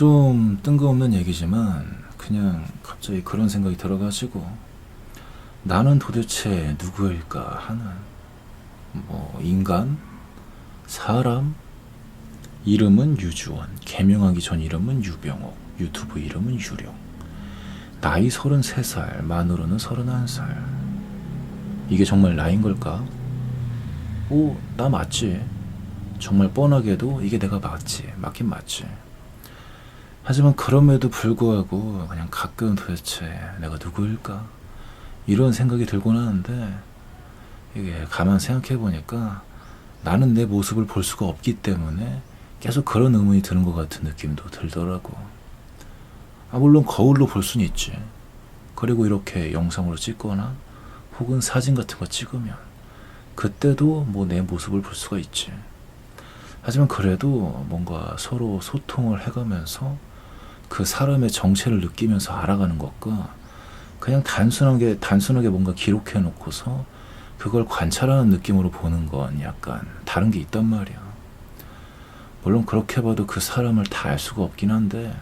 좀 뜬금없는 얘기지만 그냥 갑자기 그런 생각이 들어가지고 나는 도대체 누구일까 하는 뭐 인간, 사람, 이름은 유주원, 개명하기 전 이름은 유병옥, 유튜브 이름은 유령, 나이 33살, 만으로는 31살. 이게 정말 나인 걸까? 오, 나 맞지. 정말 뻔하게도 이게 내가 맞지. 맞긴 맞지. 하지만 그럼에도 불구하고 그냥 가끔 도대체 내가 누구일까? 이런 생각이 들곤 하는데 이게 가만 생각해 보니까 나는 내 모습을 볼 수가 없기 때문에 계속 그런 의문이 드는 것 같은 느낌도 들더라고. 아, 물론 거울로 볼 수는 있지. 그리고 이렇게 영상으로 찍거나 혹은 사진 같은 거 찍으면 그때도 뭐 내 모습을 볼 수가 있지. 하지만 그래도 뭔가 서로 소통을 해가면서 그 사람의 정체를 느끼면서 알아가는 것과 그냥 단순하게 단순하게 뭔가 기록해 놓고서 그걸 관찰하는 느낌으로 보는 건 약간 다른 게 있단 말이야. 물론 그렇게 봐도 그 사람을 다 알 수가 없긴 한데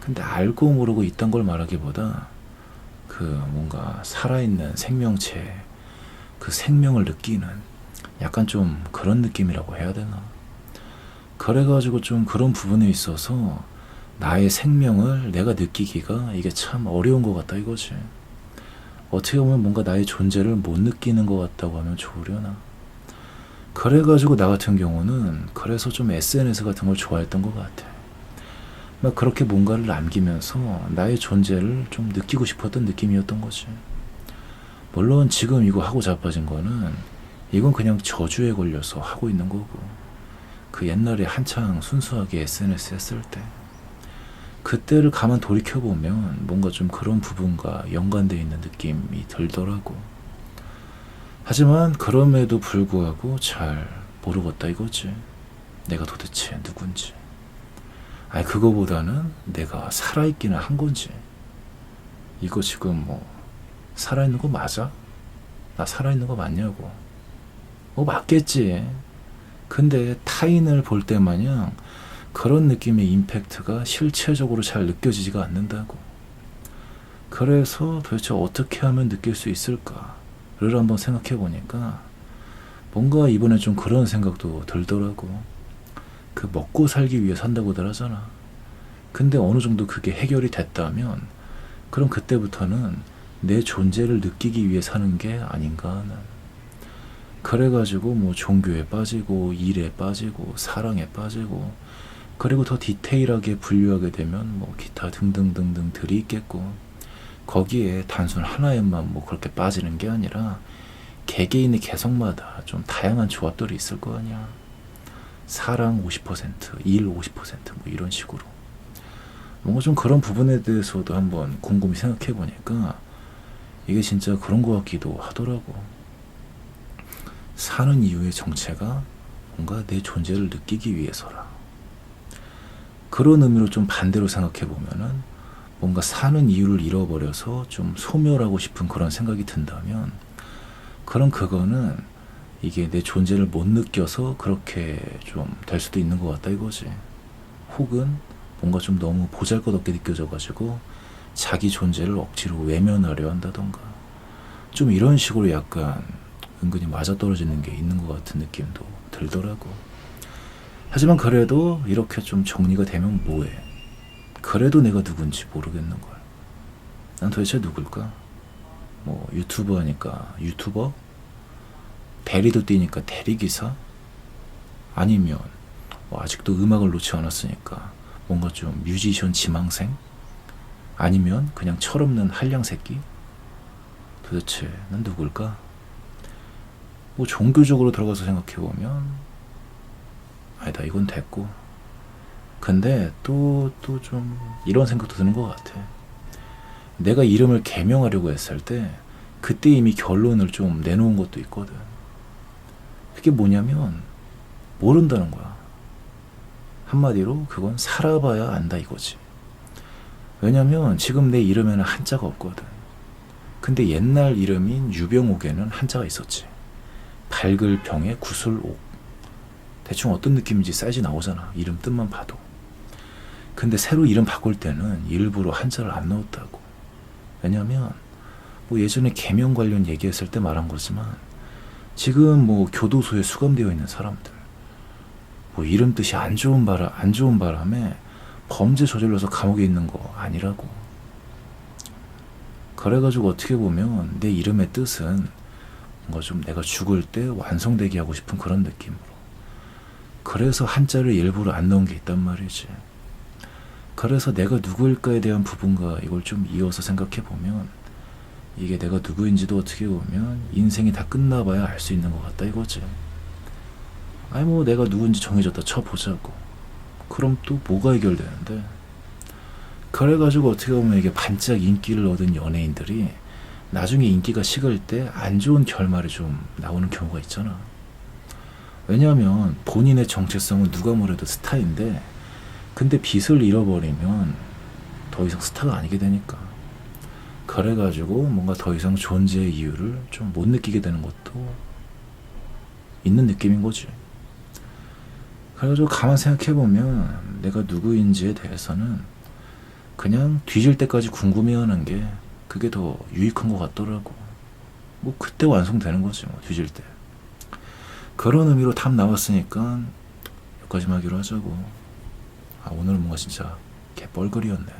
근데 알고 모르고 있단 걸 말하기보다 그 뭔가 살아있는 생명체 그 생명을 느끼는 약간 좀 그런 느낌이라고 해야 되나 그래가지고 좀 그런 부분에 있어서 나의 생명을 내가 느끼기가 이게 참 어려운 것 같다 이거지. 어떻게 보면 뭔가 나의 존재를 못 느끼는 것 같다고 하면 좋으려나. 그래가지고 나 같은 경우는 그래서 좀 SNS 같은 걸 좋아했던 것 같아. 막 그렇게 뭔가를 남기면서 나의 존재를 좀 느끼고 싶었던 느낌이었던 거지. 물론 지금 이거 하고 자빠진 거는 이건 그냥 저주에 걸려서 하고 있는 거고 그 옛날에 한창 순수하게 SNS 했을 때 그때를 가만 돌이켜보면 뭔가 좀 그런 부분과 연관되어 있는 느낌이 들더라고. 하지만 그럼에도 불구하고 잘 모르겠다 이거지. 내가 도대체 누군지. 아니 그거보다는 내가 살아있기는 한 건지 이거 지금 뭐 살아있는 거 맞아? 나 살아있는 거 맞냐고 뭐 맞겠지 근데 타인을 볼 때 마냥 그런 느낌의 임팩트가 실체적으로 잘 느껴지지가 않는다고 그래서 도대체 어떻게 하면 느낄 수 있을까를 한번 생각해 보니까 뭔가 이번에 좀 그런 생각도 들더라고 그 먹고 살기 위해 산다고들 하잖아. 근데 어느 정도 그게 해결이 됐다면 그럼 그때부터는 내 존재를 느끼기 위해 사는 게 아닌가 하는. 그래가지고 뭐 종교에 빠지고 일에 빠지고 사랑에 빠지고 그리고 더 디테일하게 분류하게 되면 뭐 기타 등등등등들이 있겠고 거기에 단순 하나에만 뭐 그렇게 빠지는 게 아니라 개개인의 개성마다 좀 다양한 조합들이 있을 거 아니야. 사랑 50%, 일 50%뭐 이런 식으로. 뭔가 좀 그런 부분에 대해서도 한번 곰곰이 생각해 보니까 이게 진짜 그런 것 같기도 하더라고. 사는 이유의 정체가 뭔가 내 존재를 느끼기 위해서라. 그런 의미로 좀 반대로 생각해 보면은 뭔가 사는 이유를 잃어버려서 좀 소멸하고 싶은 그런 생각이 든다면 그럼 그거는 이게 내 존재를 못 느껴서 그렇게 좀 될 수도 있는 것 같다 이거지. 혹은 뭔가 좀 너무 보잘것없게 느껴져가지고 자기 존재를 억지로 외면하려 한다던가 좀 이런 식으로 약간 은근히 맞아떨어지는 게 있는 것 같은 느낌도 들더라고. 하지만 그래도 이렇게 좀 정리가 되면 뭐해? 그래도 내가 누군지 모르겠는 걸. 난 도대체 누굴까? 뭐 유튜버 하니까 유튜버? 대리도 뛰니까 대리기사? 아니면 뭐 아직도 음악을 놓지 않았으니까 뭔가 좀 뮤지션 지망생? 아니면 그냥 철없는 한량 새끼? 도대체 난 누굴까? 뭐 종교적으로 들어가서 생각해 보면 아니다 이건 됐고 근데 또 또 좀 이런 생각도 드는 것 같아 내가 이름을 개명하려고 했을 때 그때 이미 결론을 좀 내놓은 것도 있거든 그게 뭐냐면 모른다는 거야. 한마디로 그건 살아봐야 안다 이거지. 왜냐면 지금 내 이름에는 한자가 없거든. 근데 옛날 이름인 유병옥에는 한자가 있었지. 밝을 병에 구슬옥. 대충 어떤 느낌인지 사이즈 나오잖아. 이름 뜻만 봐도. 근데 새로 이름 바꿀 때는 일부러 한자를 안 넣었다고. 왜냐면 뭐 예전에 개명 관련 얘기했을 때 말한 거지만 지금 뭐 교도소에 수감되어 있는 사람들 뭐 이름 뜻이 안 좋은 바람 안 좋은 바람에 범죄 저질러서 감옥에 있는 거 아니라고. 그래가지고 어떻게 보면 내 이름의 뜻은 뭔가 좀 내가 죽을 때 완성되게 하고 싶은 그런 느낌으로. 그래서 한자를 일부러 안 넣은 게 있단 말이지. 그래서 내가 누구일까에 대한 부분과 이걸 좀 이어서 생각해 보면 이게 내가 누구인지도 어떻게 보면 인생이 다 끝나봐야 알 수 있는 것 같다 이거지. 아니 뭐 내가 누군지 정해졌다 쳐보자고. 그럼 또 뭐가 해결되는데? 그래가지고 어떻게 보면 이게 반짝 인기를 얻은 연예인들이 나중에 인기가 식을 때 안 좋은 결말이 좀 나오는 경우가 있잖아. 왜냐하면 본인의 정체성은 누가 뭐래도 스타인데 근데 빛을 잃어버리면 더 이상 스타가 아니게 되니까. 그래가지고 뭔가 더 이상 존재의 이유를 좀 못 느끼게 되는 것도 있는 느낌인 거지. 그래가지고 가만 생각해보면 내가 누구인지에 대해서는 그냥 뒤질 때까지 궁금해하는 게 그게 더 유익한 것 같더라고. 뭐 그때 완성되는 거지 뭐 뒤질 때. 그런 의미로 답 나왔으니까 여기까지만 하기로 하자고. 아 오늘은 뭔가 진짜 개뻘거리였네.